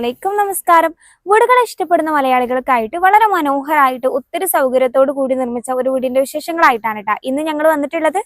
അസ്സലാമു അലൈക്കും നമസ്കാരം. വീടുകൾ ഇഷ്ടപ്പെടുന്ന മലയാളികൾക്കായിട്ട് വളരെ മനോഹരമായിട്ട് ഒത്തിരി സൗകര്യത്തോടു കൂടി നിർമ്മിച്ച ഒരു വീടിന്റെ വിശേഷങ്ങളായിട്ടാണ് കേട്ടോ ഇന്ന് ഞങ്ങൾ വന്നിട്ടുള്ളത്.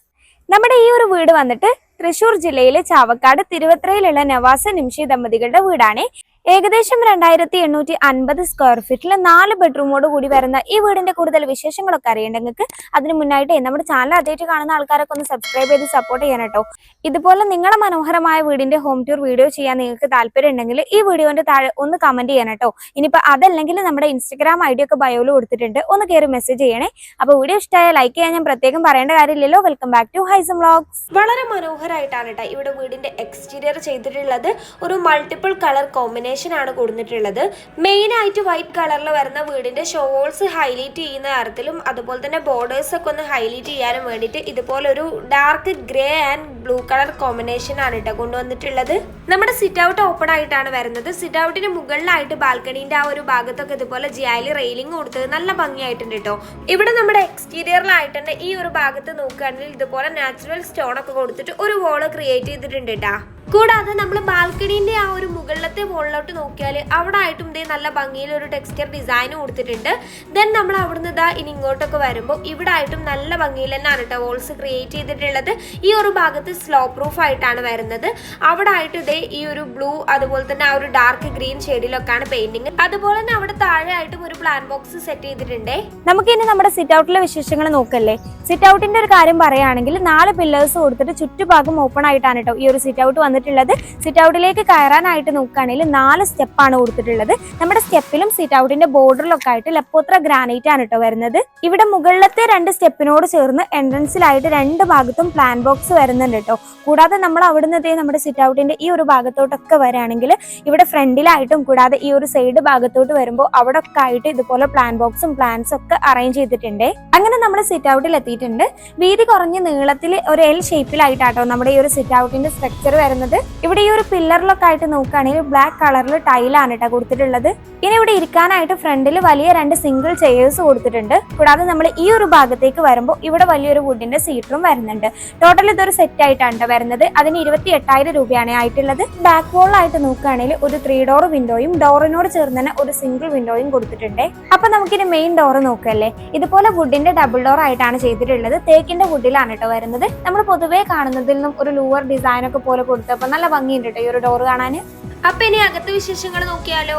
നമ്മുടെ ഈ ഒരു വീട് വന്നിട്ട് തൃശൂർ ജില്ലയിലെ ചാവക്കാട് തിരുവത്രയിലുള്ള നവാസ നിംഷി ദമ്പതികളുടെ വീടാണ്. ഏകദേശം രണ്ടായിരത്തി എണ്ണൂറ്റി അൻപത് സ്ക്വയർ ഫീറ്റിൽ നാല് ബെഡ്റൂമോട് കൂടി വരുന്ന ഈ വീടിന്റെ കൂടുതൽ വിശേഷങ്ങളൊക്കെ അറിയേണ്ടെങ്കിൽ അതിന് മുന്നായിട്ട് നമ്മുടെ ചാനൽ ആദ്യമായിട്ട് കാണുന്ന ആൾക്കാരൊക്കെ ഒന്ന് സബ്സ്ക്രൈബ് ചെയ്ത് സപ്പോർട്ട് ചെയ്യാൻ കേട്ടോ ഇതുപോലെ നിങ്ങളുടെ മനോഹരമായ വീടിന്റെ ഹോം ടൂർ വീഡിയോ ചെയ്യാൻ നിങ്ങൾക്ക് താല്പര്യം ഉണ്ടെങ്കിൽ ഈ വീഡിയോന്റെ താഴെ ഒന്ന് കമന്റ് ചെയ്യണം കേട്ടോ ഇനിയിപ്പോ അതല്ലെങ്കിൽ നമ്മുടെ ഇൻസ്റ്റഗ്രാം ഐ ഒക്കെ ബയോയിൽ കൊടുത്തിട്ടുണ്ട്. ഒന്ന് കയറി മെസ്സേജ് ചെയ്യണേ. അപ്പൊ വീഡിയോ ഇഷ്ടമായ ലൈക്ക് ചെയ്യാൻ ഞാൻ പ്രത്യേകം പറയേണ്ട കാര്യമില്ലല്ലോ. Welcome back to Haisam vlogs വളരെ മനോഹരമായിട്ടാണ് കേട്ടോ ഇവിടെ വീടിന്റെ എക്സ്റ്റീരിയർ ചെയ്തിട്ടുള്ളത്. ഒരു മൾട്ടിപ്പിൾ കളർ കോമ്പിനേഷൻ ആണ് കൊടുത്തിട്ടുള്ളത്. മെയിൻ ആയിട്ട് വൈറ്റ് കളറിൽ വരുന്ന വീടിന്റെ ഷോൾസ് ഹൈലൈറ്റ് ചെയ്യുന്ന തരത്തിലും അതുപോലെ തന്നെ ബോർഡേഴ്സ് ഒക്കെ ഒന്ന് ഹൈലൈറ്റ് ചെയ്യാനും വേണ്ടിയിട്ട് ഇതുപോലെ ഒരു dark grey and blue colour combination ആണ് കേട്ടോ കൊണ്ടുവന്നിട്ടുള്ളത്. നമ്മുടെ സിറ്റ് ഔട്ട് ഓപ്പൺ ആയിട്ടാണ് വരുന്നത്. സിറ്റ് ഔട്ടിന് മുകളിലായിട്ട് ബാൽക്കണീന്റെ ആ ഒരു ഭാഗത്തൊക്കെ ഇതുപോലെ ജിയാലി റെയിലിംഗ് കൊടുത്തത് നല്ല ഭംഗിയായിട്ടുണ്ട് കേട്ടോ ഇവിടെ നമ്മുടെ എക്സ്റ്റീരിയറിലായിട്ട് തന്നെ ഈ ഒരു ഭാഗത്ത് നോക്കുകയാണെങ്കിൽ ഇതുപോലെ നാച്ചുറൽ സ്റ്റോൺ ഒക്കെ കൊടുത്തിട്ട് ഒരു വോൾ ക്രിയേറ്റ് ചെയ്തിട്ടുണ്ട് കേട്ടാ കൂടാതെ നമ്മൾ ബാൽക്കണീന്റെ ആ ഒരു മുകളിലത്തെ വോളിലോട്ട് നോക്കിയാൽ അവിടെ ആയിട്ടും ഇതേ നല്ല ഭംഗിയിൽ ഒരു ടെക്സ്ചർ ഡിസൈൻ കൊടുത്തിട്ടുണ്ട് ദെൻ നമ്മൾ അവിടുന്ന് ഇതാ ഇനി ഇങ്ങോട്ടൊക്കെ വരുമ്പോൾ ഇവിടെ ആയിട്ടും നല്ല ഭംഗിയിൽ തന്നെയാണ് കേട്ടോ വോൾസ് ക്രിയേറ്റ് ചെയ്തിട്ടുള്ളത്. ഈ ഒരു ഭാഗത്ത് സ്ലോ പ്രൂഫ് ആയിട്ടാണ് വരുന്നത്. അവിടെ ആയിട്ട് ഇതേ ഈ ഒരു ബ്ലൂ അതുപോലെ തന്നെ ആ ഒരു ഡാർക്ക് ഗ്രീൻ ഷെയ്ഡിലൊക്കെയാണ് പെയിന്റിങ് അതുപോലെ തന്നെ അവിടെ താഴെ ആയിട്ടും ഒരു പ്ലാൻ ബോക്സ് സെറ്റ് ചെയ്തിട്ടുണ്ട്. നമുക്ക് ഇനി നമ്മുടെ സിറ്റ് ഔട്ടിലെ വിശേഷങ്ങൾ നോക്കല്ലേ? സിറ്റ് ഔട്ടിന്റെ ഒരു കാര്യം പറയുകയാണെങ്കിൽ നാല് പില്ലേഴ്സ് കൊടുത്തിട്ട് ചുറ്റുഭാഗം ഓപ്പൺ ആയിട്ടാണ് കേട്ടോ ഈ ഒരു സിറ്റ് ഔട്ട് വന്നിട്ടുള്ളത്. സിറ്റ് ഔട്ടിലേക്ക് കയറാനായിട്ട് നോക്കുകയാണെങ്കിൽ നാല് സ്റ്റെപ്പാണ് കൊടുത്തിട്ടുള്ളത്. നമ്മുടെ സ്റ്റെപ്പിലും സീറ്റ് ഔട്ടിന്റെ ബോർഡറിലൊക്കെ ആയിട്ട് ലപ്പോത്ര ഗ്രാനൈറ്റ് ആണ് കേട്ടോ വരുന്നത്. ഇവിടെ മുകളിലത്തെ രണ്ട് സ്റ്റെപ്പിനോട് ചേർന്ന് എൻട്രൻസിലായിട്ട് രണ്ട് ഭാഗത്തും പ്ലാൻ ബോക്സ് വരുന്നുണ്ട് കേട്ടോ കൂടാതെ നമ്മൾ അവിടുന്ന് നമ്മുടെ സിറ്റ് ഔട്ടിന്റെ ഈ ഒരു ഭാഗത്തോട്ടൊക്കെ വരികയാണെങ്കിൽ ഇവിടെ ഫ്രണ്ടിലായിട്ടും കൂടാതെ ഈ ഒരു സൈഡ് ഭാഗത്തോട്ട് വരുമ്പോൾ അവിടെ ഒക്കെ ആയിട്ട് ഇതുപോലെ പ്ലാൻ ബോക്സും പ്ലാൻസും ഒക്കെ അറേഞ്ച് ചെയ്തിട്ടുണ്ട്. അങ്ങനെ നമ്മൾ സിറ്റ് ഔട്ടിൽ എത്തിയിട്ടുണ്ട്. വീതി കുറഞ്ഞ നീളത്തിൽ ഒരു എൽ ഷേപ്പിലായിട്ടാട്ടോ നമ്മുടെ ഈ ഒരു സിറ്റ് ഔട്ടിന്റെ സ്ട്രക്ചർ വരുന്നത്. ഇവിടെ ഈ ഒരു പില്ലറിലൊക്കെ ആയിട്ട് നോക്കുകയാണെങ്കിൽ ബ്ലാക്ക് കളറിൽ ടൈലാണ് കേട്ടോ കൊടുത്തിട്ടുള്ളത്. ഇനി ഇവിടെ ഇരിക്കാനായിട്ട് ഫ്രണ്ടിൽ വലിയ രണ്ട് സിംഗിൾ ചെയേഴ്സ് കൊടുത്തിട്ടുണ്ട്. കൂടാതെ നമ്മൾ ഈ ഒരു ഭാഗത്തേക്ക് വരുമ്പോൾ ഇവിടെ വലിയൊരു വുഡിന്റെ സീറ്ററും വരുന്നുണ്ട്. ടോട്ടൽ ഇതൊരു സെറ്റ് ആയിട്ടാണ് ട്ടോ വരുന്നത്. അതിന് ഇരുപത്തി എട്ടായിരം രൂപയാണ് ആയിട്ടുള്ളത്. ബാക്ക് വോളായിട്ട് നോക്കുകയാണെങ്കിൽ ഒരു ത്രീ ഡോർ വിൻഡോയും ഡോറിനോട് ചേർന്ന് തന്നെ ഒരു സിംഗിൾ വിൻഡോയും കൊടുത്തിട്ടുണ്ട്. അപ്പൊ നമുക്കിനി മെയിൻ ഡോർ നോക്കല്ലേ? ഇതുപോലെ വുഡിന്റെ ഡബിൾ ഡോർ ആയിട്ടാണ് ചെയ്തിട്ടുള്ളത്. തേക്കിന്റെ വുഡിലാണ് കേട്ടോ വരുന്നത്. നമ്മൾ പൊതുവേ കാണുന്നതിൽ നിന്നും ഒരു ലൂവർ ഡിസൈൻ ഒക്കെ പോലെ കൊടുത്തപ്പോൾ നല്ല ഭംഗിയുണ്ട് കേട്ടോ ഈ ഒരു ഡോർ കാണാൻ അപ്പൊ ഇനി അകത്തെ വിശേഷങ്ങൾ നോക്കിയാലോ?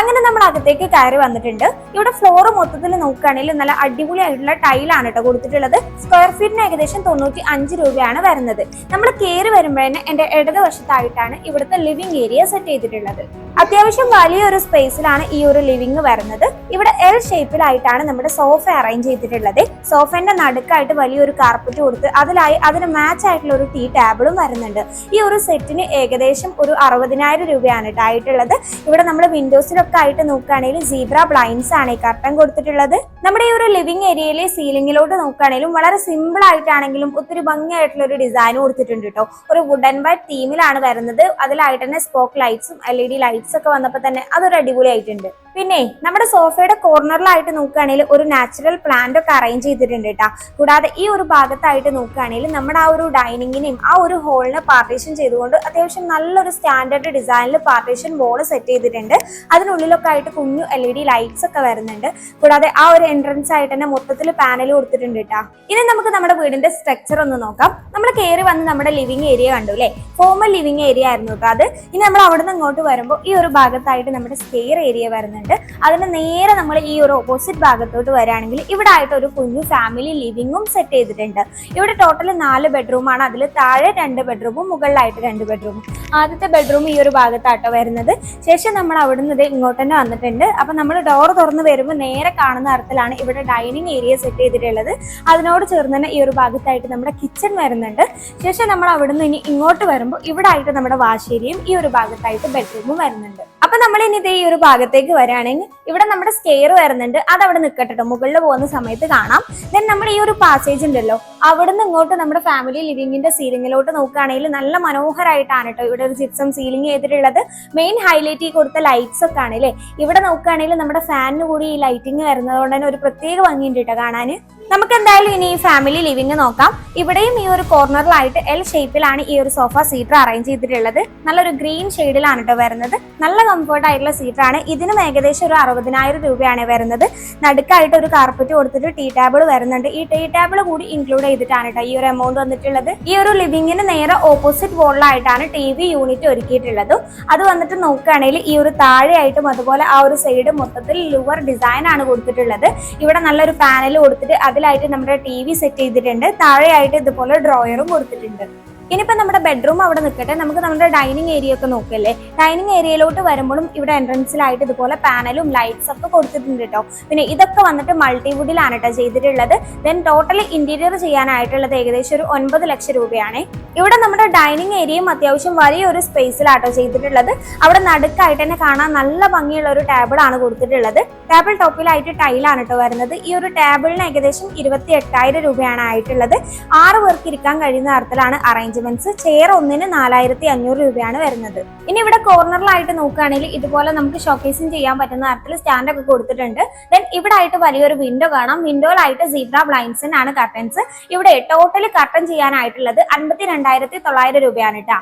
അങ്ങനെ നമ്മൾ അകത്തേക്ക് കയറി വന്നിട്ടുണ്ട്. ഇവിടെ ഫ്ലോർ മൊത്തത്തിൽ നോക്കുകയാണെങ്കിൽ നല്ല അടിപൊളിയായിട്ടുള്ള ടൈലാണ് കേട്ടോ കൊടുത്തിട്ടുള്ളത്. സ്ക്വയർ ഫീറ്റിന് ഏകദേശം തൊണ്ണൂറ്റി അഞ്ച് രൂപയാണ് വരുന്നത്. നമ്മൾ കയറി വരുമ്പോഴേ എന്റെ ഇടതുവശത്തായിട്ടാണ് ഇവിടുത്തെ ലിവിംഗ് ഏരിയ സെറ്റ് ചെയ്തിട്ടുള്ളത്. അത്യാവശ്യം വലിയൊരു സ്പേസിലാണ് ഈ ഒരു ലിവിങ് വരുന്നത്. ഇവിടെ എൽ ഷേപ്പിലായിട്ടാണ് നമ്മുടെ സോഫ അറേഞ്ച് ചെയ്തിട്ടുള്ളത്. സോഫന്റെ നടുക്കായിട്ട് വലിയൊരു കാർപ്പറ്റ് കൊടുത്ത് അതിലായി അതിന് മാച്ച് ആയിട്ടുള്ള ഒരു ടീ ടേബിളും വരുന്നുണ്ട്. ഈ ഒരു സെറ്റിന് ഏകദേശം ഒരു അറുപതിനായിരം രൂപയാണ് ആയിട്ടുള്ളത്. ഇവിടെ നമ്മൾ വിൻഡോസിലൊക്കെ ആയിട്ട് നോക്കുകയാണെങ്കിൽ സീബ്ര ബ്ലൈൻഡ്സ് ആണ് ഈ കർട്ടൻ കൊടുത്തിട്ടുള്ളത്. നമ്മുടെ ഈ ഒരു ലിവിംഗ് ഏരിയയിലെ സീലിംഗിലോട്ട് നോക്കുകയാണെങ്കിലും വളരെ സിമ്പിൾ ആയിട്ടാണെങ്കിലും ഒത്തിരി ഭംഗിയായിട്ടുള്ള ഒരു ഡിസൈൻ കൊടുത്തിട്ടുണ്ട് കേട്ടോ ഒരു വുഡൻ വൈറ്റ് തീമിലാണ് വരുന്നത്. അതിലായിട്ട് തന്നെ സ്പോക്ക് ലൈറ്റ്സും എൽ ഇ ഡി ലൈറ്റ്സ് ഒക്കെ വന്നപ്പോൾ തന്നെ അതൊരു അടിപൊളിയായിട്ടുണ്ട്. പിന്നെ നമ്മുടെ സോഫയുടെ കോർണറിലായിട്ട് നോക്കുകയാണെങ്കിൽ ഒരു നാച്ചുറൽ പ്ലാന്റ് ഒക്കെ അറേഞ്ച് ചെയ്തിട്ടുണ്ട് കേട്ടോ കൂടാതെ ഈ ഒരു ഭാഗത്തായിട്ട് നോക്കുകയാണെങ്കിൽ നമ്മുടെ ആ ഒരു ഡൈനിങ്ങിനെയും ആ ഒരു ഹോളിനെ പാർട്ടീഷൻ ചെയ്തുകൊണ്ട് അത്യാവശ്യം നല്ലൊരു സ്റ്റാൻഡേർഡ് ഡിസൈനിൽ പാർട്ടീഷൻ വോൾ സെറ്റ് ചെയ്തിട്ടുണ്ട്. അതിനുള്ളിലൊക്കെ ആയിട്ട് കുഞ്ഞു എൽ ഇ ഡി ലൈറ്റ്സ് ഒക്കെ വരുന്നുണ്ട്. കൂടാതെ ആ ഒരു എൻട്രൻസ് ആയിട്ട് തന്നെ മൊത്തത്തിൽ പാനൽ കൊടുത്തിട്ടുണ്ട് കേട്ടോ ഇനി നമുക്ക് നമ്മുടെ വീടിന്റെ സ്ട്രക്ചർ ഒന്ന് നോക്കാം. നമ്മൾ കയറി വന്ന് നമ്മുടെ ലിവിംഗ് ഏരിയ കണ്ടു അല്ലേ ഫോമൽ ലിവിംഗ് ഏരിയ ആയിരുന്നു കേട്ടോ അത്. ഇനി നമ്മൾ അവിടെ നിന്ന് ഇങ്ങോട്ട് വരുമ്പോൾ ഈ ഒരു ഭാഗത്തായിട്ട് നമ്മുടെ സ്റ്റെയർ ഏരിയ വരുന്നുണ്ട്. അതിന് നേരെ നമ്മൾ ഈ ഒരു ഓപ്പോസിറ്റ് ഭാഗത്തോട്ട് വരാണെങ്കിൽ ഇവിടെ ആയിട്ട് ഒരു കുഞ്ഞു ഫാമിലി ലിവിംഗും സെറ്റ് ചെയ്തിട്ടുണ്ട്. ഇവിടെ ടോട്ടൽ നാല് ബെഡ്റൂമാണ് അതിൽ താഴെ രണ്ട് ബെഡ്റൂമും മുകളിലായിട്ട് രണ്ട് ബെഡ്റൂമും ആദ്യത്തെ ബെഡ്റൂം ഈ ഒരു ഭാഗത്താട്ടോ വരുന്നത്. ശേഷം നമ്മൾ അവിടുന്ന് ഇത് ഇങ്ങോട്ട് തന്നെ വന്നിട്ടുണ്ട്. അപ്പൊ നമ്മൾ ഡോർ തുറന്ന് വരുമ്പോൾ നേരെ കാണുന്ന തരത്തിലാണ് ഇവിടെ ഡൈനിങ് ഏരിയ സെറ്റ് ചെയ്തിട്ടുള്ളത്. അതിനോട് ചേർന്ന് തന്നെ ഈ ഒരു ഭാഗത്തായിട്ട് നമ്മുടെ കിച്ചൺ വരുന്നുണ്ട്. ശേഷം നമ്മൾ അവിടുന്ന് ഇനി ഇങ്ങോട്ട് വരുമ്പോൾ ഇവിടെ ആയിട്ട് നമ്മുടെ വാശേരിയും ഈ ഒരു ഭാഗത്തായിട്ട് ബെഡ്റൂമും വരുന്നുണ്ട്. അപ്പൊ നമ്മൾ ഇനി ഇതേ ഈ ഒരു ഭാഗത്തേക്ക് വരികയാണെങ്കിൽ ഇവിടെ നമ്മുടെ സ്റ്റെയർ വരുന്നുണ്ട്. അത് അവിടെ നിൽക്കട്ടെ ട്ടോ. മുകളിൽ പോകുന്ന സമയത്ത് കാണാം. ദെൻ നമ്മുടെ ഈ ഒരു പാസേജ് ഉണ്ടല്ലോ. അവിടുന്ന് ഇങ്ങോട്ട് നമ്മുടെ ഫാമിലി ലിവിങ്ങിന്റെ സീലിംഗിലോട്ട് നോക്കുകയാണെങ്കിൽ നല്ല മനോഹരമായിട്ടാണ് കേട്ടോ ഇവിടെ ഒരു ജിപ്സം സീലിംഗ് ചെയ്തിട്ടുള്ളത്. മെയിൻ ഹൈലൈറ്റ് കൊടുത്ത ലൈറ്റ്സ് ഒക്കെ ആണ് അല്ലേ ഇവിടെ നോക്കുകയാണെങ്കിൽ നമ്മുടെ ഫാനിന് കൂടി ഈ ലൈറ്റിംഗ് വരുന്നതുകൊണ്ട് തന്നെ ഒരു പ്രത്യേക ഭംഗിയുണ്ട് കേട്ടോ കാണാൻ. നമുക്ക് എന്തായാലും ഇനി ഈ ഫാമിലി ലിവിംഗ് നോക്കാം. ഇവിടെയും ഈ ഒരു കോർണറിലായിട്ട് എൽ ഷേപ്പിലാണ് ഈ ഒരു സോഫ സീറ്റർ അറേഞ്ച് ചെയ്തിട്ടുള്ളത്. നല്ലൊരു ഗ്രീൻ ഷെയ്ഡിലാണ് കേട്ടോ വരുന്നത്. നല്ല കംഫർട്ട് ആയിട്ടുള്ള സീറ്ററാണ് ഇതിനും ഏകദേശം ഒരു അറുപതിനായിരം രൂപയാണ് വരുന്നത്. നടുക്കായിട്ട് ഒരു കാർപ്പറ്റ് കൊടുത്തിട്ട് ടീ ടേബിൾ വരുന്നുണ്ട്. ഈ ടീ ടേബിൾ കൂടി ഇൻക്ലൂഡ് ചെയ്തിട്ടാണ് കേട്ടോ ഈ ഒരു എമൗണ്ട് വന്നിട്ടുള്ളത്. ഈ ഒരു ലിവിങ്ങിന് നേരെ ഓപ്പോസിറ്റ് വോളിലായിട്ടാണ് ടി വി യൂണിറ്റ് ഒരുക്കിയിട്ടുള്ളത്. അത് വന്നിട്ട് നോക്കുകയാണെങ്കിൽ ഈ ഒരു താഴെയായിട്ടും അതുപോലെ ആ ഒരു സൈഡ് മൊത്തത്തിൽ ലുവർ ഡിസൈൻ ആണ് കൊടുത്തിട്ടുള്ളത്. ഇവിടെ നല്ലൊരു പാനൽ കൊടുത്തിട്ട് അതിലായിട്ട് നമ്മുടെ ടി വി സെറ്റ് ചെയ്തിട്ടുണ്ട്. താഴെയായിട്ട് ഇതുപോലെ ഡ്രോയറും കൊടുത്തിട്ടുണ്ട്. ഇനിയിപ്പോ നമ്മുടെ ബെഡ്റൂം അവിടെ നിൽക്കട്ടെ നമുക്ക് നമ്മുടെ ഡൈനിങ് ഏരിയ ഒക്കെ നോക്കല്ലേ ഡൈനിങ് ഏരിയയിലോട്ട് വരുമ്പോഴും ഇവിടെ എൻട്രൻസിലായിട്ട് ഇതുപോലെ പാനലും ലൈറ്റ്സ് ഒക്കെ കൊടുത്തിട്ടുണ്ട് കേട്ടോ പിന്നെ ഇതൊക്കെ വന്നിട്ട് മൾട്ടിവുഡിലാണ് കേട്ടോ ചെയ്തിട്ടുള്ളത്. ദെൻ ടോട്ടലി ഇന്റീരിയർ ചെയ്യാനായിട്ടുള്ളത് ഏകദേശം ഒരു ഒൻപത് ലക്ഷം രൂപയാണ്. ഇവിടെ നമ്മുടെ ഡൈനിങ് ഏരിയയും അത്യാവശ്യം വലിയൊരു സ്പേസിലാട്ടോ ചെയ്തിട്ടുള്ളത്. അവിടെ നടുക്കായിട്ട് തന്നെ കാണാൻ നല്ല ഭംഗിയുള്ള ഒരു ടേബിൾ ആണ് കൊടുത്തിട്ടുള്ളത്. ടേബിൾ ടോപ്പിലായിട്ട് ടൈലാണ് കേട്ടോ വരുന്നത്. ഈ ഒരു ടേബിളിന് ഏകദേശം ഇരുപത്തി എട്ടായിരം രൂപയാണ് ആയിട്ടുള്ളത്. ആറ് പേർക്ക് ഇരിക്കാൻ കഴിയുന്ന തരത്തിലാണ് അറേഞ്ച്മെന്റ്സ് ചെയർ ഒന്നിന് നാലായിരത്തി അഞ്ഞൂറ് രൂപയാണ് വരുന്നത്. ഇനി ഇവിടെ കോർണറിലായിട്ട് നോക്കുകയാണെങ്കിൽ ഇതുപോലെ നമുക്ക് ഷോക്കേസിങ് ചെയ്യാൻ പറ്റുന്ന തരത്തിൽ സ്റ്റാൻഡ് ഒക്കെ കൊടുത്തിട്ടുണ്ട്. ദെൻ ഇവിടെ ആയിട്ട് വലിയൊരു വിൻഡോ കാണാം. വിൻഡോയിലായിട്ട് സീബ്ര ബ്ലൈൻഡ്സ് ആണ് കർട്ടൻസ് ഇവിടെ ടോട്ടൽ കർട്ടൻ ചെയ്യാനായിട്ടുള്ളത് അൻപത്തി രണ്ടായിരത്തി തൊള്ളായിരം രൂപയാണ് കേട്ടോ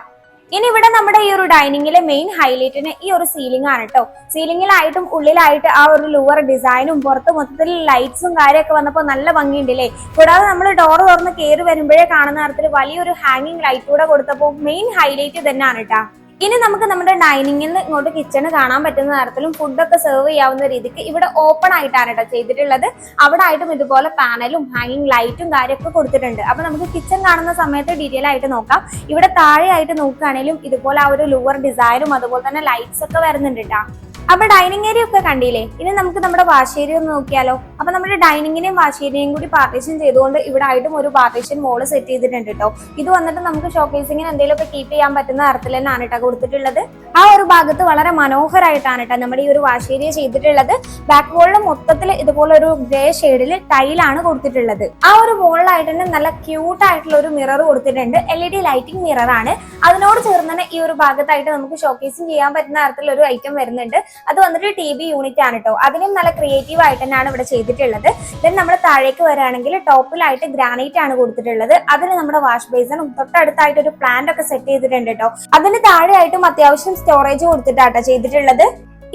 ഇനി ഇവിടെ നമ്മുടെ ഈ ഒരു ഡൈനിങ്ങിലെ മെയിൻ ഹൈലൈറ്റിന് ഈ ഒരു സീലിംഗ് ആണ് കേട്ടോ സീലിംഗിലായിട്ടും ഉള്ളിലായിട്ട് ആ ഒരു ലുവർ ഡിസൈനും പുറത്ത് മൊത്തത്തിൽ ലൈറ്റ്സും കാര്യമൊക്കെ വന്നപ്പോൾ നല്ല ഭംഗിയുണ്ടല്ലേ? കൂടാതെ നമ്മൾ ഡോർ തുറന്ന് കയറി വരുമ്പോഴേ കാണുന്ന തരത്തിൽ വലിയൊരു ഹാങ്ങിങ് ലൈറ്റ് കൂടെ കൊടുത്തപ്പോൾ മെയിൻ ഹൈലൈറ്റ് തന്നെയാണ് കേട്ടോ ഇനി നമുക്ക് നമ്മുടെ ഡൈനിങ്ങിൽ നിന്ന് ഇങ്ങോട്ട് കിച്ചണ് കാണാൻ പറ്റുന്ന തരത്തിലും ഫുഡൊക്കെ സെർവ് ചെയ്യാവുന്ന രീതിക്ക് ഇവിടെ ഓപ്പൺ ആയിട്ടാണ് കേട്ടോ ചെയ്തിട്ടുള്ളത്. അവിടെ ആയിട്ടും ഇതുപോലെ പാനലും ഹാങ്ങിങ് ലൈറ്റും കാര്യമൊക്കെ കൊടുത്തിട്ടുണ്ട്. അപ്പൊ നമുക്ക് കിച്ചൺ കാണുന്ന സമയത്ത് ഡീറ്റെയിൽ ആയിട്ട് നോക്കാം. ഇവിടെ താഴെയായിട്ട് നോക്കുകയാണെങ്കിലും ഇതുപോലെ ആ ഒരു ലുവർ ഡിസൈനും അതുപോലെ തന്നെ ലൈറ്റ്സ് ഒക്കെ വരുന്നുണ്ട് കേട്ടോ അപ്പൊ ഡൈനിങ് ഏരിയ ഒക്കെ കണ്ടില്ലേ? ഇനി നമുക്ക് നമ്മുടെ വാഷ് ഏരിയ ഒന്ന് നോക്കിയാലോ? അപ്പൊ നമ്മുടെ ഡൈനിങ്ങിനെയും വാശേരിയും കൂടി പാർട്ടീഷൻ ചെയ്തുകൊണ്ട് ഇവിടെ ആയിട്ടും ഒരു പാർട്ടീഷൻ മോൾ സെറ്റ് ചെയ്തിട്ടുണ്ട് കേട്ടോ. ഇത് വന്നിട്ട് നമുക്ക് ഷോക്കേസിങ്ങിന് എന്തെങ്കിലുമൊക്കെ കീപ്പ് ചെയ്യാൻ പറ്റുന്ന തരത്തിൽ തന്നെയാണ് കേട്ടോ കൊടുത്തിട്ടുള്ളത്. ആ ഒരു ഭാഗത്ത് വളരെ മനോഹരമായിട്ടാണ് കേട്ടോ നമ്മുടെ ഈ ഒരു വാഷ് ചെയ്തിട്ടുള്ളത്. ബാക്ക് വോളിൽ മൊത്തത്തിൽ ഇതുപോലെ ഒരു ഗ്രേ ഷെയ്ഡിൽ ടൈലാണ് കൊടുത്തിട്ടുള്ളത്. ആ ഒരു വോളിലായിട്ട് തന്നെ നല്ല ക്യൂട്ട് ആയിട്ടുള്ള ഒരു മിറർ കൊടുത്തിട്ടുണ്ട്. L E D lighting mirror ആണ്. അതിനോട് ചേർന്ന് തന്നെ ഈ ഒരു ഭാഗത്തായിട്ട് നമുക്ക് ഷോക്കേസിങ് ചെയ്യാൻ പറ്റുന്ന തരത്തിലുള്ള ഒരു ഐറ്റം വരുന്നുണ്ട്. അത് വന്നിട്ട് ടി ബി യൂണിറ്റ് ആണ് കേട്ടോ. അതിനും നല്ല ക്രിയേറ്റീവ് ആയിട്ട് തന്നെയാണ് ഇവിടെ ചെയ്തിട്ടുള്ളത്. ദെൻ നമ്മൾ താഴേക്ക് വരാണെങ്കിൽ ടോപ്പിലായിട്ട് ഗ്രാനൈറ്റ് ആണ് കൊടുത്തിട്ടുള്ളത്. അതിന് നമ്മുടെ വാഷ് ബേസിനും തൊട്ടടുത്തായിട്ട് ഒരു പ്ലാന്റ് ഒക്കെ സെറ്റ് ചെയ്തിട്ടുണ്ട് കേട്ടോ അതിന് താഴെയായിട്ടും അത്യാവശ്യം സ്റ്റോറേജ് കൊടുത്തിട്ടാട്ടോ ചെയ്തിട്ടുള്ളത്.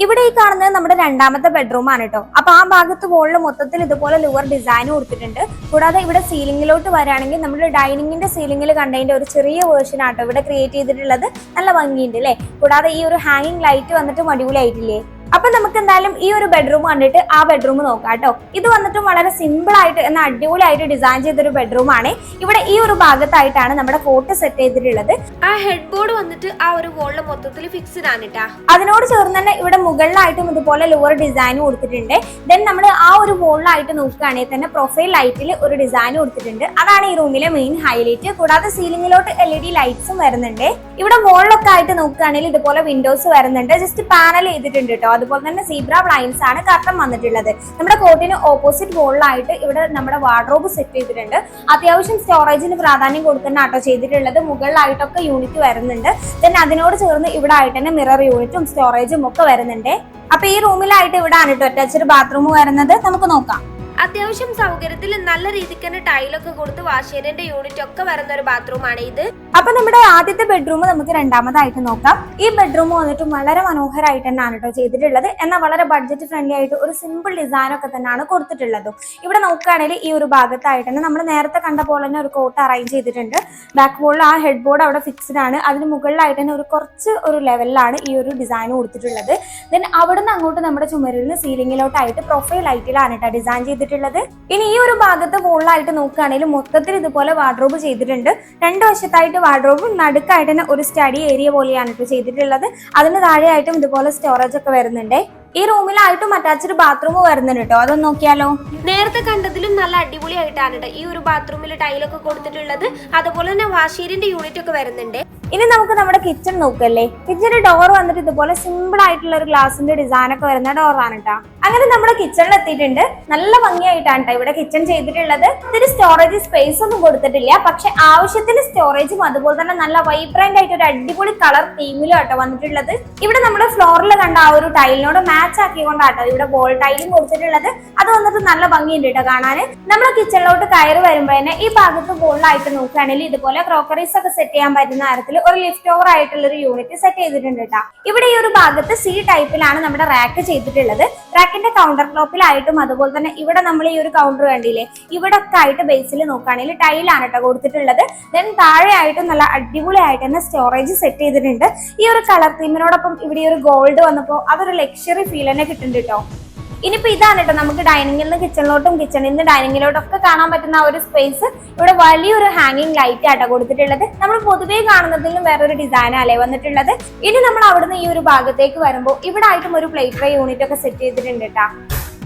ഇവിടെ ഈ കാണുന്നത് നമ്മുടെ രണ്ടാമത്തെ ബെഡ്റൂം ആണ് കേട്ടോ അപ്പൊ ആ ഭാഗത്ത് മുകളിൽ മൊത്തത്തിൽ ഇതുപോലെ ലുവർ ഡിസൈൻ കൊടുത്തിട്ടുണ്ട്. കൂടാതെ ഇവിടെ സീലിംഗിലോട്ട് വരാണെങ്കിൽ നമ്മുടെ ഡൈനിങ്ങിന്റെ സീലിംഗിൽ കണ്ടതിന്റെ ഒരു ചെറിയ വേർഷൻ ആട്ടോ ഇവിടെ ക്രിയേറ്റ് ചെയ്തിട്ടുള്ളത്. നല്ല ഭംഗിയുണ്ട് അല്ലേ കൂടാതെ ഈ ഒരു ഹാങ്ങിങ് ലൈറ്റ് വന്നിട്ട് അടിപൊളിയായിട്ടില്ലേ? അപ്പൊ നമുക്ക് എന്തായാലും ഈ ഒരു ബെഡ്റൂം കണ്ടിട്ട് ആ ബെഡ്റൂം നോക്കാം കേട്ടോ. ഇത് വന്നിട്ടും വളരെ സിമ്പിൾ ആയിട്ട് എന്നാൽ അടിപൊളിയായിട്ട് ഡിസൈൻ ചെയ്തൊരു ബെഡ്റൂം ആണ്. ഇവിടെ ഈ ഒരു ഭാഗത്തായിട്ടാണ് നമ്മുടെ ഫോട്ടോ സെറ്റ് ചെയ്തിട്ടുള്ളത്. ആ ഹെഡ് ബോർഡ് വന്നിട്ട് ആ ഒരു വോളിൽ മൊത്തത്തിൽ ഫിക്സ്ഡ് ആണ് കേട്ടാ അതിനോട് ചേർന്ന് തന്നെ ഇവിടെ മുകളിലായിട്ടും ഇതുപോലെ ലോവർ ഡിസൈൻ കൊടുത്തിട്ടുണ്ട്. ദെൻ നമ്മൾ ആ ഒരു വോളിലായിട്ട് നോക്കുകയാണെങ്കിൽ തന്നെ പ്രൊഫൈൽ ലൈറ്റിൽ ഒരു ഡിസൈൻ കൊടുത്തിട്ടുണ്ട്. അതാണ് ഈ റൂമിലെ മെയിൻ ഹൈലൈറ്റ് കൂടാതെ സീലിംഗിലോട്ട് എൽ ഇ ഡി ലൈറ്റ്സും വരുന്നുണ്ട്. ഇവിടെ മുകളിലൊക്കെ ആയിട്ട് നോക്കുകയാണെങ്കിൽ ഇതുപോലെ വിൻഡോസ് വരുന്നുണ്ട്. ജസ്റ്റ് പാനൽ ചെയ്തിട്ടുണ്ട് കേട്ടോ അതുപോലെ തന്നെ സീബ്ര ബ്ലൈൻസ് ആണ് കർട്ടൻ വന്നിട്ടുള്ളത്. നമ്മുടെ കോട്ടിന് ഓപ്പോസിറ്റ് വോളിലായിട്ട് ഇവിടെ നമ്മുടെ വാർഡ്രോബ് സെറ്റ് ചെയ്തിട്ടുണ്ട്. അത്യാവശ്യം സ്റ്റോറേജിന് പ്രാധാന്യം കൊടുക്കുന്ന ആട്ടോ ചെയ്തിട്ടുള്ളത്. മുകളിലായിട്ടൊക്കെ യൂണിറ്റ് വരുന്നുണ്ട്. ദെൻ അതിനോട് ചേർന്ന് ഇവിടെ ആയിട്ട് തന്നെ മിറർ യൂണിറ്റും സ്റ്റോറേജും ഒക്കെ വരുന്നുണ്ട്. അപ്പൊ ഈ റൂമിലായിട്ട് ഇവിടെ ആണ് കേട്ടോ അറ്റാച്ച്ഡ് ബാത്റൂം വരുന്നത്. നമുക്ക് നോക്കാം. അത്യാവശ്യം സൗകര്യത്തിൽ നല്ല രീതിക്ക് തന്നെ ടൈലൊക്കെ കൊടുത്ത് വാഷേരിന്റെ യൂണിറ്റ് ഒക്കെ വരുന്ന ഒരു ബാത്റൂമാണ് ഇത്. അപ്പൊ നമ്മുടെ ആദ്യത്തെ ബെഡ്റൂം നമുക്ക് രണ്ടാമതായിട്ട് നോക്കാം. ഈ ബെഡ്റൂം വന്നിട്ട് വളരെ മനോഹരമായിട്ട് തന്നെയാണ് കേട്ടോ ചെയ്തിട്ടുള്ളത്. എന്നാൽ വളരെ ബഡ്ജറ്റ് ഫ്രണ്ട്ലി ആയിട്ട് ഒരു സിമ്പിൾ ഡിസൈൻ ഒക്കെ തന്നെയാണ് കൊടുത്തിട്ടുള്ളത്. ഇവിടെ നോക്കുകയാണെങ്കിൽ ഈ ഒരു ഭാഗത്തായിട്ട് തന്നെ നമ്മൾ നേരത്തെ കണ്ട പോലെ തന്നെ ഒരു കോട്ട് അറേഞ്ച് ചെയ്തിട്ടുണ്ട്. ബാക്ക് ബോളിൽ ആ ഹെഡ് ബോർഡ് അവിടെ ഫിക്സ്ഡ് ആണ്. അതിന് മുകളിലായിട്ട് തന്നെ ഒരു കുറച്ച് ഒരു ലെവലിലാണ് ഈ ഒരു ഡിസൈൻ കൊടുത്തിട്ടുള്ളത്. ദെൻ അവിടുന്ന് അങ്ങോട്ട് നമ്മുടെ ചുമരിൽ സീലിംഗിലോട്ടായിട്ട് പ്രൊഫൈൽ ലൈറ്റിലാണ് കേട്ടോ ഡിസൈൻ ചെയ്തിട്ടുള്ളത്. ഇനി ഈ ഒരു ഭാഗത്ത് മുകളിലായിട്ട് നോക്കുകയാണെങ്കിൽ മൊത്തത്തിൽ ഇതുപോലെ വാർഡ്രോബ് ചെയ്തിട്ടുണ്ട്. രണ്ട് വശത്തായിട്ട് വാർഡ്രോബും നടുക്കായിട്ട് തന്നെ ഒരു സ്റ്റഡി ഏരിയ പോലെയാണ് ഇപ്പോൾ ചെയ്തിട്ടുള്ളത്. അതിന് താഴെയായിട്ടും ഇതുപോലെ സ്റ്റോറേജ് ഒക്കെ വരുന്നുണ്ട്. ഈ റൂമിലായിട്ടും അറ്റാച്ച്ഡ് ബാത്റൂം വരുന്നുണ്ട് കേട്ടോ അതൊന്ന് നോക്കിയാലോ? നേരത്തെ കണ്ടതിലും നല്ല അടിപൊളിയായിട്ടാണ് ട്ടോ ഈ ഒരു ബാത്റൂമിൽ ടൈലൊക്കെ കൊടുത്തിട്ടുള്ളത്. അതുപോലെ തന്നെ വാഷീരിന്റെ യൂണിറ്റ് ഒക്കെ വരുന്നുണ്ട്. ഇനി നമുക്ക് നമ്മുടെ കിച്ചൺ നോക്കല്ലേ? കിച്ചണിന്റെ ഡോർ വന്നിട്ട് ഇതുപോലെ സിമ്പിൾ ആയിട്ടുള്ള ഒരു ഗ്ലാസിന്റെ ഡിസൈൻ ഒക്കെ വരുന്ന ഡോറാണ് കേട്ടോ അങ്ങനെ നമ്മുടെ കിച്ചണിൽ എത്തിയിട്ടുണ്ട്. നല്ല ഭംഗിയായിട്ടാണ് ഇവിടെ കിച്ചൺ ചെയ്തിട്ടുള്ളത്. ഇതിന് സ്റ്റോറേജ് സ്പേസ് ഒന്നും കൊടുത്തിട്ടില്ല. പക്ഷെ ആവശ്യത്തിന് സ്റ്റോറേജും അതുപോലെ തന്നെ നല്ല വൈബ്രന്റ് ആയിട്ട് ഒരു അടിപൊളി കളർ തീമിലും ആട്ടോ വന്നിട്ടുള്ളത്. ഇവിടെ നമ്മുടെ ഫ്ലോറിൽ കണ്ട ആ ഒരു ടൈലിനോട് മാച്ച് ആക്കിക്കൊണ്ടാട്ടോ ഇവിടെ ബോൾ ടൈലും കൊടുത്തിട്ടുള്ളത്. അത് വന്നിട്ട് നല്ല ഭംഗിയുണ്ട് കേട്ടോ കാണാൻ നമ്മുടെ കിച്ചണിലോട്ട് കയറി വരുമ്പോൾ തന്നെ ഈ ഭാഗത്ത് ബോളിലായിട്ട് നോക്കുകയാണെങ്കിൽ ഇതുപോലെ ക്രോക്കറീസ് ഒക്കെ സെറ്റ് ചെയ്യാൻ പറ്റുന്ന തരത്തിൽ ഒരു ലിഫ്റ്റ് ഓവർ ആയിട്ടുള്ള ഒരു യൂണിറ്റ് സെറ്റ് ചെയ്തിട്ടുണ്ട് കേട്ടോ ഇവിടെ ഈ ഒരു ഭാഗത്ത് സി ടൈപ്പിലാണ് നമ്മുടെ റാക്ക് ചെയ്തിട്ടുള്ളത്. റാക്കിന്റെ കൗണ്ടർ ടോപ്പിലായിട്ടും അതുപോലെ തന്നെ ഇവിടെ നമ്മൾ ഈ ഒരു കൗണ്ടർ കണ്ടില്ലേ? ഇവിടെ ഒക്കെ ആയിട്ട് ബേസിൽ നോക്കുകയാണെങ്കിൽ ടൈലാണ് കേട്ടോ കൊടുത്തിട്ടുള്ളത്. ദെൻ താഴെ ആയിട്ടും നല്ല അടിപൊളിയായിട്ട് തന്നെ സ്റ്റോറേജ് സെറ്റ് ചെയ്തിട്ടുണ്ട്. ഈ ഒരു കളർ തീമിനോടൊപ്പം ഇവിടെ ഈ ഒരു ഗോൾഡ് വന്നപ്പോൾ അതൊരു ലക്ഷറി ഫീൽ തന്നെ കിട്ടുന്നുണ്ട് കേട്ടോ ഇനിയിപ്പോ ഇതാണ് കേട്ടോ നമുക്ക് ഡൈനിങ്ങിൽ നിന്ന് കിച്ചണിലോട്ടും കിച്ചണിൽ നിന്ന് ഡൈനിങ്ങിലോട്ടും ഒക്കെ കാണാൻ പറ്റുന്ന ഒരു സ്പേസ് ഇവിടെ വലിയൊരു ഹാങ്ങിങ് ലൈറ്റ് ആട്ടോ കൊടുത്തിട്ടുള്ളത്. നമ്മൾ പൊതുവേ കാണുന്നതിലും വേറൊരു ഡിസൈൻ അല്ലേ വന്നിട്ടുള്ളത്. ഇനി നമ്മൾ അവിടുന്ന് ഈ ഒരു ഭാഗത്തേക്ക് വരുമ്പോൾ ഇവിടെ ആയിട്ടും ഒരു പ്ലേറ്റ് ട്രേ യൂണിറ്റ് ഒക്കെ സെറ്റ് ചെയ്തിട്ടുണ്ട് കേട്ടോ.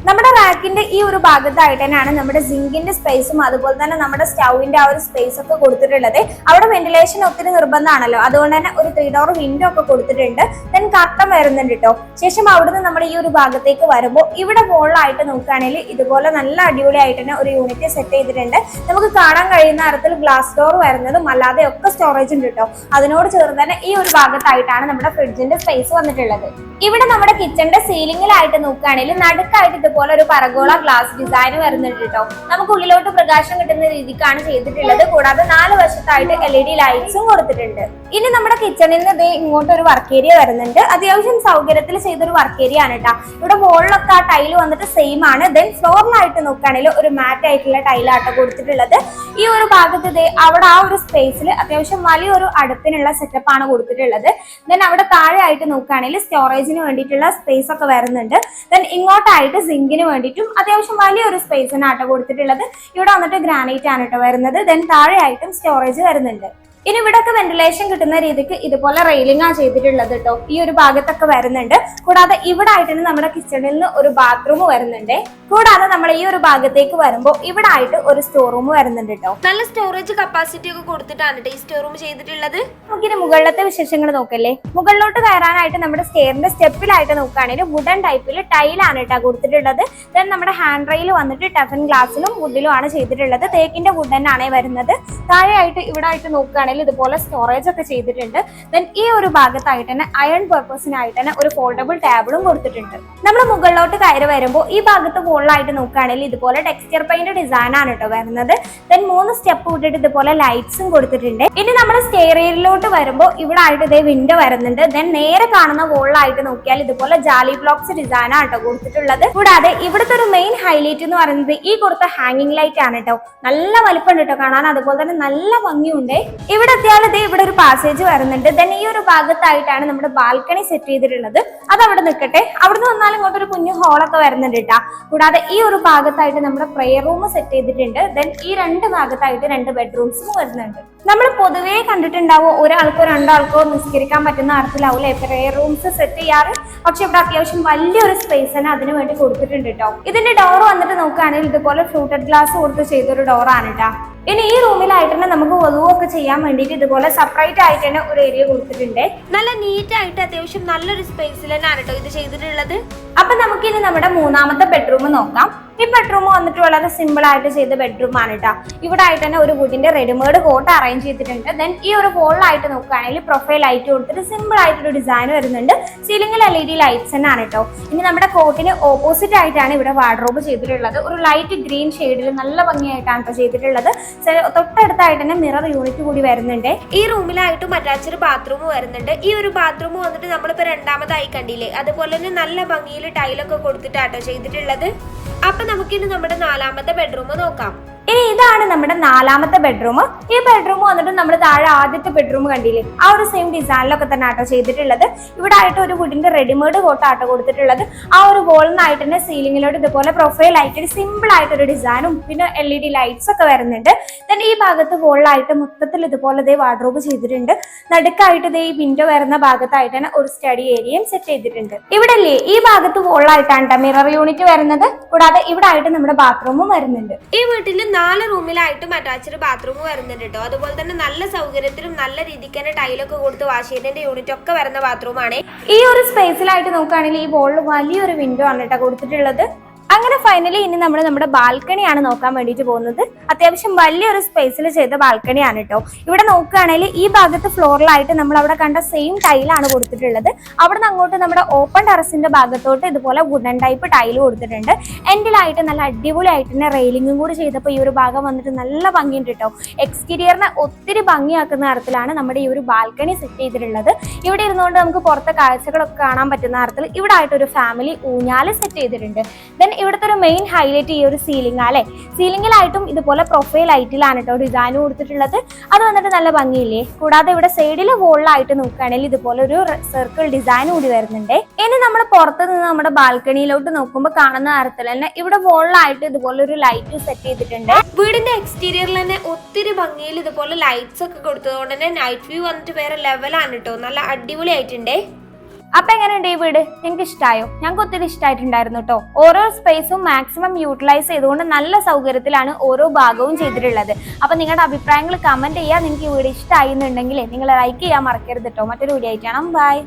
നമ്മുടെ റാക്കിന്റെ ഈ ഒരു ഭാഗത്തായിട്ട് തന്നെയാണ് നമ്മുടെ സിങ്കിന്റെ സ്പേസും അതുപോലെ തന്നെ നമ്മുടെ സ്റ്റൗവിന്റെ ആ ഒരു സ്പേസ് ഒക്കെ കൊടുത്തിട്ടുള്ളത്. അവിടെ വെന്റിലേഷൻ ഒത്തിരി നിർബന്ധമാണല്ലോ. അതുകൊണ്ട് തന്നെ ഒരു ത്രീ ഡോർ വിൻഡോ ഒക്കെ കൊടുത്തിട്ടുണ്ട്. ദെൻ കർട്ടൻ വരുന്നുണ്ട് കേട്ടോ ശേഷം അവിടുന്ന് നമ്മൾ ഈ ഒരു ഭാഗത്തേക്ക് വരുമ്പോൾ ഇവിടെ മുകളിലായിട്ട് നോക്കുകയാണെങ്കിൽ ഇതുപോലെ നല്ല അടിപൊളിയായിട്ട് തന്നെ ഒരു യൂണിറ്റ് സെറ്റ് ചെയ്തിട്ടുണ്ട്. നമുക്ക് കാണാൻ കഴിയുന്ന തരത്തിൽ ഗ്ലാസ് ഡോർ വരുന്നതും അല്ലാതെ ഒക്കെ സ്റ്റോറേജ് ഉണ്ട് കേട്ടോ അതിനോട് ചേർന്ന് തന്നെ ഈ ഒരു ഭാഗത്തായിട്ടാണ് നമ്മുടെ ഫ്രിഡ്ജിന്റെ സ്പേസ് വന്നിട്ടുള്ളത്. ഇവിടെ നമ്മുടെ കിച്ചണിന്റെ സീലിംഗിലായിട്ട് നോക്കുകയാണെങ്കിൽ നടുക്കായിട്ട് ഇതുപോലെ ഒരു പരഗോള ഗ്ലാസ് ഡിസൈൻ വരുന്നുണ്ട് കേട്ടോ നമുക്ക് ഉള്ളിലോട്ട് പ്രകാശം കിട്ടുന്ന രീതിക്കാണ് ചെയ്തിട്ടുള്ളത്. കൂടാതെ നാല് വശത്തായിട്ട് എൽ ഇ ഡി ലൈറ്റ്സും കൊടുത്തിട്ടുണ്ട്. ഇനി നമ്മുടെ കിച്ചണിൽ നിന്ന് ദേ ഇങ്ങോട്ട് ഒരു വർക്ക് ഏരിയ വരുന്നുണ്ട്. അത്യാവശ്യം സൗകര്യത്തിൽ ചെയ്തൊരു വർക്ക് ഏരിയ ആണ് കേട്ടോ ഇവിടെ മുകളിലൊക്കെ ആ ടൈൽ വന്നിട്ട് സെയിം ആണ്. ദെൻ ഫ്ലോറിലായിട്ട് നോക്കുകയാണെങ്കിൽ ഒരു മാറ്റ് ആയിട്ടുള്ള ടൈലാട്ടോ കൊടുത്തിട്ടുള്ളത്. ഈ ഒരു ഭാഗത്ത് ദേ അവിടെ ആ ഒരു സ്പേസിൽ അത്യാവശ്യം വലിയൊരു അടുപ്പിനുള്ള സെറ്റപ്പ് ആണ് കൊടുത്തിട്ടുള്ളത്. ദെൻ അവിടെ താഴെ ആയിട്ട് നോക്കുകയാണെങ്കിൽ സ്റ്റോറേജിന് വേണ്ടിയിട്ടുള്ള സ്പേസ് ഒക്കെ വരുന്നുണ്ട്. ദെൻ ഇങ്ങോട്ടായിട്ട് സിങ്കിന് വേണ്ടിയിട്ടും അത്യാവശ്യം വലിയൊരു സ്പേസിനാട്ടോ കൊടുത്തിട്ടുള്ളത്. ഇവിടെ വന്നിട്ട് ഗ്രാനൈറ്റ് ആണ് കേട്ടോ വരുന്നത്. ദെൻ താഴെ ആയിട്ടും സ്റ്റോറേജ് വരുന്നുണ്ട്. ഇനി ഇവിടെയൊക്കെ വെന്റിലേഷൻ കിട്ടുന്ന രീതിക്ക് ഇതുപോലെ റെയിലിംഗ് ആ ചെയ്തിട്ടുള്ളത് കേട്ടോ ഈ ഒരു ഭാഗത്തൊക്കെ വരുന്നുണ്ട്. കൂടാതെ ഇവിടെ ആയിട്ട് നമ്മുടെ കിച്ചണിൽ നിന്ന് ഒരു ബാത്റൂം വരുന്നുണ്ട്. കൂടാതെ നമ്മൾ ഈ ഒരു ഭാഗത്തേക്ക് വരുമ്പോൾ ഇവിടെ ആയിട്ട് ഒരു സ്റ്റോർ റൂം വരുന്നുണ്ട് കേട്ടോ നല്ല സ്റ്റോറേജ് കപ്പാസിറ്റി ഒക്കെ കൊടുത്തിട്ടാണ് ഈ സ്റ്റോർ റൂം ചെയ്തിട്ടുള്ളത്. നമുക്കിനി മുകളിലത്തെ വിശേഷങ്ങൾ നോക്കല്ലേ? മുകളിലോട്ട് കയറാനായിട്ട് നമ്മുടെ സ്റ്റെയറിന്റെ സ്റ്റെപ്പിലായിട്ട് നോക്കുകയാണെങ്കിൽ വുഡൻ ടൈപ്പിൽ ടൈലാണ് കേട്ടോ കൊടുത്തിട്ടുള്ളത്. ദെൻ നമ്മുടെ ഹാൻഡ് റെയിൽ വന്നിട്ട് ടഫൻ ഗ്ലാസ്സിലും വുഡിലും ആണ് ചെയ്തിട്ടുള്ളത്. തേക്കിന്റെ വുഡൻ ആണേ വരുന്നത്. താഴെയായിട്ട് ഇവിടെ ആയിട്ട് നോക്കുകയാണെങ്കിൽ ഇതുപോലെ സ്റ്റോറേജ് ഒക്കെ ചെയ്തിട്ടുണ്ട്. ദെൻ ഈ ഒരു ഭാഗത്തായിട്ട് തന്നെ അയൺ പർപ്പസിനായിട്ട് തന്നെ ഒരു ഫോൾഡബിൾ ടേബിളും കൊടുത്തിട്ടുണ്ട്. നമ്മൾ മുകളിലോട്ട് കയറി വരുമ്പോൾ ഈ ഭാഗത്ത് മുകളിലായിട്ട് നോക്കുകയാണെങ്കിൽ ഇതുപോലെ ടെക്സ്ചർ പെയിന്റ് ഡിസൈൻ ആണ് കേട്ടോ വരുന്നത്. ദെൻ മൂന്ന് സ്റ്റെപ്പ് വിട്ടിട്ട് ഇതുപോലെ ലൈറ്റ്സും കൊടുത്തിട്ടുണ്ട്. ഇനി നമ്മൾ സ്റ്റേറിയറിലോട്ട് വരുമ്പോൾ ഇവിടെ ആയിട്ട് ഇതേ വിൻഡോ വരുന്നുണ്ട്. ദെൻ നേരെ കാണുന്ന വോളിലായിട്ട് നോക്കിയാൽ ഇതുപോലെ ജാലി ബ്ലോക്സ് ഡിസൈൻ ആണ് കേട്ടോ കൊടുത്തിട്ടുള്ളത്. കൂടാതെ ഇവിടുത്തെ ഒരു മെയിൻ ഹൈലൈറ്റ് എന്ന് പറയുന്നത് ഈ കൊടുത്ത ഹാങ്ങിങ് ലൈറ്റ് ആണ് കേട്ടോ നല്ല വലിപ്പമുണ്ട് കേട്ടോ കാണാൻ അതുപോലെ തന്നെ നല്ല ഭംഗിയുണ്ട്. ഇവിടെ എത്തിയാൽ ദേ ഇവിടെ ഒരു പാസേജ് വരുന്നുണ്ട്. ദെൻ ഈ ഒരു ഭാഗത്തായിട്ടാണ് നമ്മുടെ ബാൽക്കണി സെറ്റ് ചെയ്തിട്ടുള്ളത്. അത് അവിടെ നിൽക്കട്ടെ. അവിടുന്ന് വന്നാൽ ഇങ്ങോട്ട് ഒരു കുഞ്ഞു ഹോളൊക്കെ വരുന്നുണ്ട് കേട്ടാ കൂടാതെ ഈ ഒരു ഭാഗത്തായിട്ട് നമ്മുടെ പ്രെയർ റൂം സെറ്റ് ചെയ്തിട്ടുണ്ട്. ദെൻ ഈ രണ്ട് ഭാഗത്തായിട്ട് രണ്ട് ബെഡ്റൂംസും വരുന്നുണ്ട്. നമ്മൾ പൊതുവേ കണ്ടിട്ടുണ്ടാവും ഒരാൾക്കോ രണ്ടാൾക്കോ നിസ്കരിക്കാൻ പറ്റുന്ന തരത്തിലാവൂലേ പ്രെയർ റൂംസ് സെറ്റ് ചെയ്യാറ്. പക്ഷെ ഇവിടെ അത്യാവശ്യം വലിയൊരു സ്പേസ് തന്നെ അതിന് വേണ്ടി കൊടുത്തിട്ടുണ്ട് കേട്ടോ ഇതിന്റെ ഡോർ വന്നിട്ട് നോക്കുകയാണെങ്കിൽ ഇതുപോലെ ഫ്ലൂട്ടഡ് ഗ്ലാസ് കൊടുത്ത് ചെയ്തൊരു ഡോറാണ് കേട്ടോ ഇനി ഈ റൂമിലായിട്ട് തന്നെ നമുക്ക് വധുവൊക്കെ ചെയ്യാൻ വേണ്ടിയിട്ട് ഇതുപോലെ സെപ്പറേറ്റ് ആയിട്ട് തന്നെ ഒരു ഏരിയ കൊടുത്തിട്ടുണ്ട്. നല്ല നീറ്റ് ആയിട്ട് അത്യാവശ്യം നല്ലൊരു സ്പേസിൽ തന്നെ കേട്ടോ ഇത് ചെയ്തിട്ടുള്ളത്? അപ്പൊ നമുക്കിനി നമ്മുടെ മൂന്നാമത്തെ ബെഡ്റൂം നോക്കാം. ഈ ബെഡ്റൂം വന്നിട്ട് വളരെ സിമ്പിൾ ആയിട്ട് ചെയ്ത ബെഡ്റൂം ആണ് കേട്ടോ ഇവിടെ ആയിട്ട് തന്നെ ഒരു വുഡിന്റെ റെഡിമേഡ് കോട്ട് അറേഞ്ച് ചെയ്തിട്ടുണ്ട്. ദെൻ ഈ ഒരു ഹോളിലായിട്ട് നോക്കുകയാണെങ്കിൽ പ്രൊഫൈൽ ലൈറ്റ് കൊടുത്തിട്ട് സിമ്പിൾ ആയിട്ടൊരു ഡിസൈൻ വരുന്നുണ്ട്. സീലിംഗിൽ എൽ ഇ ഡി ലൈറ്റ്സ് തന്നെയാണ് കേട്ടോ ഇനി നമ്മുടെ കോട്ടിന് ഓപ്പോസിറ്റ് ആയിട്ടാണ് ഇവിടെ വാർഡ്രോബ് ചെയ്തിട്ടുള്ളത്. ഒരു ലൈറ്റ് ഗ്രീൻ ഷെയ്ഡിൽ നല്ല ഭംഗിയായിട്ടാണ് കേട്ടോ ചെയ്തിട്ടുള്ളത്. തൊട്ടടുത്തായിട്ട് തന്നെ മിറർ യൂണിറ്റ് കൂടി വരുന്നുണ്ട്. ഈ റൂമിലായിട്ട് അറ്റാച്ച്ഡ് ബാത്റൂം വരുന്നുണ്ട്. ഈ ഒരു ബാത്റൂം വന്നിട്ട് നമ്മളിപ്പോ രണ്ടാമതായി കണ്ടില്ലേ? അതുപോലെ തന്നെ നല്ല ഭംഗിയിൽ ടൈലൊക്കെ കൊടുത്തിട്ടാട്ടോ ചെയ്തിട്ടുള്ളത്. അപ്പൊ നമുക്കിനി നമ്മുടെ നാലാമത്തെ ബെഡ്റൂം നോക്കാം. ഇനി ഇതാണ് നമ്മുടെ നാലാമത്തെ ബെഡ്റൂം ഈ ബെഡ്റൂം വന്നിട്ട് നമ്മൾ താഴെ ആദ്യത്തെ ബെഡ്റൂം കണ്ടില്ലേ? ആ ഒരു സെയിം ഡിസൈനിലൊക്കെ തന്നെ ആട്ടോ ചെയ്തിട്ടുള്ളത്. ഇവിടെ ആയിട്ട് ഒരു വുഡിന്റെ റെഡിമെയ്ഡ് കോട്ട് ആട്ടോ കൊടുത്തിട്ടുള്ളത്. ആ ഒരു വോളിനായിട്ട് തന്നെ സീലിംഗിലോട്ട് ഇതുപോലെ പ്രൊഫൈൽ ആയിട്ട് സിമ്പിൾ ആയിട്ട് ഒരു ഡിസൈനും പിന്നെ എൽ ഇ ഡി ലൈറ്റ്സ് ഒക്കെ വരുന്നുണ്ട്. ദെൻ ഈ ഭാഗത്ത് വോളിലായിട്ട് മൊത്തത്തിൽ ഇതുപോലെ ഇതേ വാർഡ്രോബ് ചെയ്തിട്ടുണ്ട്. നടുക്കായിട്ട് ഇതേ ഈ വിൻഡോ വരുന്ന ഭാഗത്തായിട്ട് തന്നെ ഒരു സ്റ്റഡി ഏരിയയും സെറ്റ് ചെയ്തിട്ടുണ്ട്. ഇവിടെ അല്ലേ ഈ ഭാഗത്ത് വോളിലായിട്ടാണ് മിറർ യൂണിറ്റ് വരുന്നത്. കൂടാതെ ഇവിടെ ആയിട്ട് നമ്മുടെ ബാത്റൂമും വരുന്നുണ്ട്. ഈ വീട്ടിൽ നാല് റൂമിലായിട്ടും അറ്റാച്ച്ഡ് ബാത്റൂം വരുന്നുണ്ട് കേട്ടോ അതുപോലെ തന്നെ നല്ല സൗകര്യത്തിലും നല്ല രീതിക്ക് തന്നെ ടൈലൊക്കെ കൊടുത്ത് വാഷ് ചെയ്തതിന്റെ യൂണിറ്റ് ഒക്കെ വരുന്ന ബാത്റൂമാണ് ഈ ഒരു സ്പേസിലായിട്ട് നോക്കുകയാണെങ്കിൽ ഈ ബോളിൽ വലിയൊരു വിൻഡോ ആണ് കേട്ടോ കൊടുത്തിട്ടുള്ളത്. അങ്ങനെ ഫൈനലി ഇനി നമ്മൾ നമ്മുടെ ബാൽക്കണിയാണ് നോക്കാൻ വേണ്ടിയിട്ട് പോകുന്നത്. അത്യാവശ്യം വലിയൊരു സ്പേസിൽ ചെയ്ത ബാൽക്കണിയാണ് കേട്ടോ ഇവിടെ നോക്കുകയാണെങ്കിൽ ഈ ഭാഗത്ത് ഫ്ലോറിലായിട്ട് നമ്മൾ അവിടെ കണ്ട സെയിം ടൈലാണ് കൊടുത്തിട്ടുള്ളത്. അവിടെ നിന്ന് അങ്ങോട്ട് നമ്മുടെ ഓപ്പൺ ടെറസിന്റെ ഭാഗത്തോട്ട് ഇതുപോലെ വുഡൻ ടൈപ്പ് ടൈൽ കൊടുത്തിട്ടുണ്ട്. എൻഡിലായിട്ട് നല്ല അടിപൊളിയായിട്ട് തന്നെ റെയിലിംഗും കൂടി ചെയ്തപ്പോൾ ഈ ഒരു ഭാഗം വന്നിട്ട് നല്ല ഭംഗിയുണ്ട് കേട്ടോ എക്സ്റ്റീരിയറിനെ ഒത്തിരി ഭംഗിയാക്കുന്ന തരത്തിലാണ് നമ്മുടെ ഈ ഒരു ബാൽക്കണി സെറ്റ് ചെയ്തിട്ടുള്ളത്. ഇവിടെ ഇരുന്നുകൊണ്ട് നമുക്ക് പുറത്തെ കാഴ്ചകളൊക്കെ കാണാൻ പറ്റുന്ന തരത്തിൽ ഇവിടെ ആയിട്ട് ഒരു ഫാമിലി ഊഞ്ഞാൽ സെറ്റ് ചെയ്തിട്ടുണ്ട്. ദെൻ ഇവിടുത്തെ ഒരു മെയിൻ ഹൈലൈറ്റ് ഈ ഒരു സീലിംഗ് അല്ലേ? സീലിംഗിലായിട്ടും ഇതുപോലെ പ്രൊഫൈൽ ലൈറ്റിലാണ് കേട്ടോ ഡിസൈൻ കൊടുത്തിട്ടുള്ളത്. അത് വന്നിട്ട് നല്ല ഭംഗിയില്ലേ? കൂടാതെ ഇവിടെ സൈഡിൽ വോളിലായിട്ട് നോക്കുകയാണെങ്കിൽ ഇതുപോലെ ഒരു സർക്കിൾ ഡിസൈൻ കൂടി വരുന്നുണ്ട്. ഇനി നമ്മൾ പുറത്ത് നിന്ന് നമ്മുടെ ബാൽക്കണിയിലോട്ട് നോക്കുമ്പോൾ കാണുന്ന തരത്തിൽ തന്നെ ഇവിടെ വോളിലായിട്ട് ഇതുപോലെ ഒരു ലൈറ്റ് സെറ്റ് ചെയ്തിട്ടുണ്ട്. വീടിന്റെ എക്സ്റ്റീരിയറിൽ തന്നെ ഒത്തിരി ഭംഗിയിൽ ഇതുപോലെ ലൈറ്റ്സ് ഒക്കെ കൊടുത്തതുകൊണ്ട് തന്നെ നൈറ്റ് വ്യൂ വന്നിട്ട് വേറെ ലെവലാണ് കേട്ടോ നല്ല അടിപൊളിയായിട്ടുണ്ടേ. അപ്പൊ എങ്ങനെയുണ്ട് ഈ വീട്? എനിക്ക് ഇഷ്ടമായോ ഞങ്ങൾക്ക് ഒത്തിരി ഇഷ്ടമായിട്ടുണ്ടായിരുന്നു കേട്ടോ ഓരോ സ്പേസും മാക്സിമം യൂട്ടിലൈസ് ചെയ്തുകൊണ്ട് നല്ല സൗകര്യത്തിലാണ് ഓരോ ഭാഗവും ചെയ്തിട്ടുള്ളത്. അപ്പൊ നിങ്ങളുടെ അഭിപ്രായങ്ങൾ കമന്റ് ചെയ്യുക നിങ്ങൾക്ക് ഈ വീട് ഇഷ്ടമായി എന്നുണ്ടെങ്കിൽ നിങ്ങൾ ലൈക്ക് ചെയ്യാൻ മറക്കരുത് കേട്ടോ മറ്റൊരു വീഡിയോ ആയിട്ടാണ് ബൈ